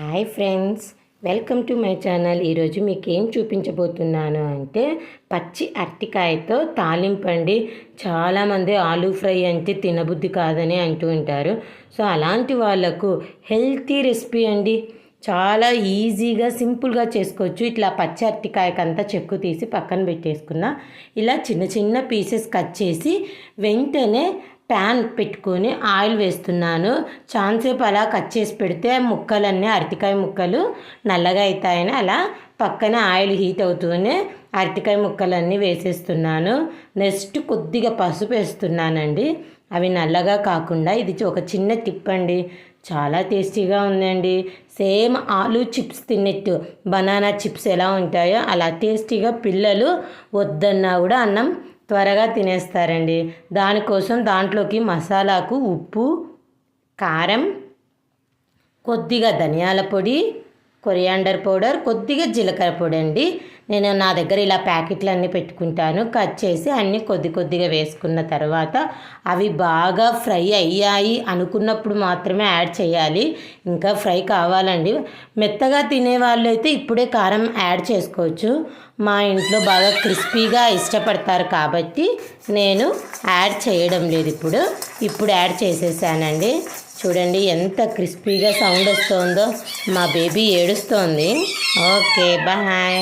Hi friends welcome to my channel. ఈరోజు మీకు ఏం చూపించబోతున్నాను అంటే పచ్చి అరటికాయతో తాలింపండి చాలామంది ఆలూ ఫ్రై అంటే తినబుద్ధి కాదని అంటూ ఉంటారు. సో అలాంటి వాళ్ళకు హెల్తీ రెసిపీ అండి. చాలా ఈజీగా సింపుల్గా చేసుకోవచ్చు. ఇట్లా పచ్చి అరటికాయకంతా చెక్కు తీసి పక్కన పెట్టేసుకున్న ఇలా చిన్న చిన్న పీసెస్ కట్ చేసి వెంటనే ప్యాన్ పెట్టుకొని ఆయిల్ వేస్తున్నాను. చాలాసేపు అలా కట్ చేసి పెడితే ముక్కలన్నీ అరటికాయ ముక్కలు నల్లగా అవుతాయని అలా పక్కన ఆయిల్ హీట్ అవుతూనే అరటికాయ ముక్కలన్నీ వేసేస్తున్నాను. నెక్స్ట్ కొద్దిగా పసుపు వేస్తున్నానండి. అవి నల్లగా కాకుండా ఇది ఒక చిన్న టిప్ అండి. చాలా టేస్టీగా ఉందండి. సేమ్ ఆలు చిప్స్ తిన్నట్టు బనానా చిప్స్ ఎలా ఉంటాయో అలా టేస్టీగా పిల్లలు వద్దన్నా కూడా అన్నం త్వరగా తినేస్తారండి. దానికోసం దాంట్లోకి మసాలాకు ఉప్పు కారం కొద్దిగా ధనియాల పొడి కొరియాండర్ పౌడర్ కొద్దిగా జీలకర్ర పొడి అండి. నేను నా దగ్గర ఇలా ప్యాకెట్లు అన్నీ పెట్టుకుంటాను. కట్ చేసి అన్నీ కొద్ది కొద్దిగా వేసుకున్న తర్వాత అవి బాగా ఫ్రై అయ్యాయి అనుకున్నప్పుడు మాత్రమే యాడ్ చేయాలి. ఇంకా ఫ్రై కావాలండి. మెత్తగా తినే వాళ్ళు అయితే ఇప్పుడే కారం యాడ్ చేసుకోవచ్చు. మా ఇంట్లో బాగా క్రిస్పీగా ఇష్టపడతారు కాబట్టి నేను యాడ్ చేయడం లేదు ఇప్పుడు. ఇప్పుడు యాడ్ చేసేసానండి. చూడండి ఎంత క్రిస్పీగా సౌండ్ వస్తుందో. మా బేబీ ఏడుస్తోంది. Okay bye.